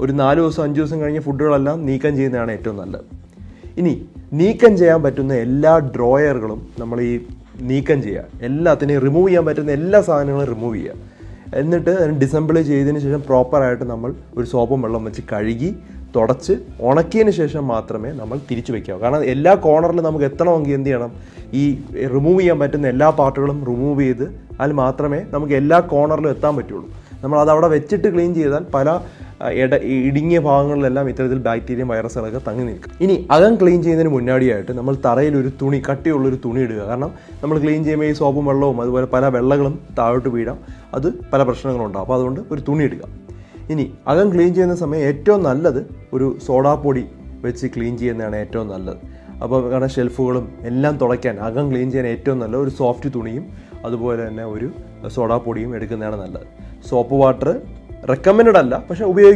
ഒരു നാല് ദിവസം അഞ്ച് ദിവസം കഴിഞ്ഞ് ഫുഡുകളെല്ലാം നീക്കം ചെയ്യുന്നതാണ് ഏറ്റവും നല്ലത്. ഇനി നീക്കം ചെയ്യാൻ പറ്റുന്ന എല്ലാ ഡ്രോയറുകളും നമ്മൾ ഈ നീക്കം ചെയ്യുക. എല്ലാത്തിനെയും റിമൂവ് ചെയ്യാൻ പറ്റുന്ന എല്ലാ സാധനങ്ങളും റിമൂവ് ചെയ്യുക. എന്നിട്ട് ഡിസംബിൾ ചെയ്തതിന് ശേഷം പ്രോപ്പറായിട്ട് നമ്മൾ ഒരു സോപ്പും വെള്ളം വെച്ച് കഴുകി തുടച്ച് ഉണക്കിയതിന് ശേഷം മാത്രമേ നമ്മൾ തിരിച്ചു വയ്ക്കാവൂ കാരണം എല്ലാ കോർണറിലും നമുക്ക് എത്തണമെങ്കിൽ എന്ത് ചെയ്യണം? ഈ റിമൂവ് ചെയ്യാൻ പറ്റുന്ന എല്ലാ പാർട്ടുകളും റിമൂവ് ചെയ്ത് അതിൽ മാത്രമേ നമുക്ക് എല്ലാ കോർണറിലും എത്താൻ പറ്റുള്ളൂ. നമ്മൾ അത് അവിടെ വെച്ചിട്ട് ക്ലീൻ ചെയ്താൽ പല ഇട ഇടുങ്ങിയ ഭാഗങ്ങളിലെല്ലാം ഇത്തരത്തിൽ ബാക്ടീരിയ വൈറസുകളൊക്കെ തങ്ങി നിൽക്കും. ഇനി അകം ക്ലീൻ ചെയ്യുന്നതിന് മുന്നാടിയായിട്ട് നമ്മൾ തറയിൽ ഒരു തുണി കട്ടിയുള്ളൊരു തുണി ഇടുക. കാരണം നമ്മൾ ക്ലീൻ ചെയ്യുമ്പോൾ ഈ സോപ്പും വെള്ളവും അതുപോലെ പല വെള്ളങ്ങളും താഴോട്ട് വീഴാം. അത് പല പ്രശ്നങ്ങളുണ്ടാകും അപ്പോൾ അതുകൊണ്ട് ഒരു തുണി ഇടുക. ഇനി അകം ക്ലീൻ ചെയ്യുന്ന സമയം ഏറ്റവും നല്ലത് ഒരു സോഡാപ്പൊടി വെച്ച് ക്ലീൻ ചെയ്യുന്നതാണ് ഏറ്റവും നല്ലത്. അപ്പോൾ കാരണം ഷെൽഫുകളും എല്ലാം തുടയ്ക്കാൻ അകം ക്ലീൻ ചെയ്യാൻ ഏറ്റവും നല്ല ഒരു സോഫ്റ്റ് തുണിയും അതുപോലെ തന്നെ ഒരു സോഡാപ്പൊടിയും എടുക്കുന്നതാണ് നല്ലത്. സോപ്പ് വാട്ടർ റെക്കമെൻഡ് അല്ല പക്ഷെ ഉപയോഗി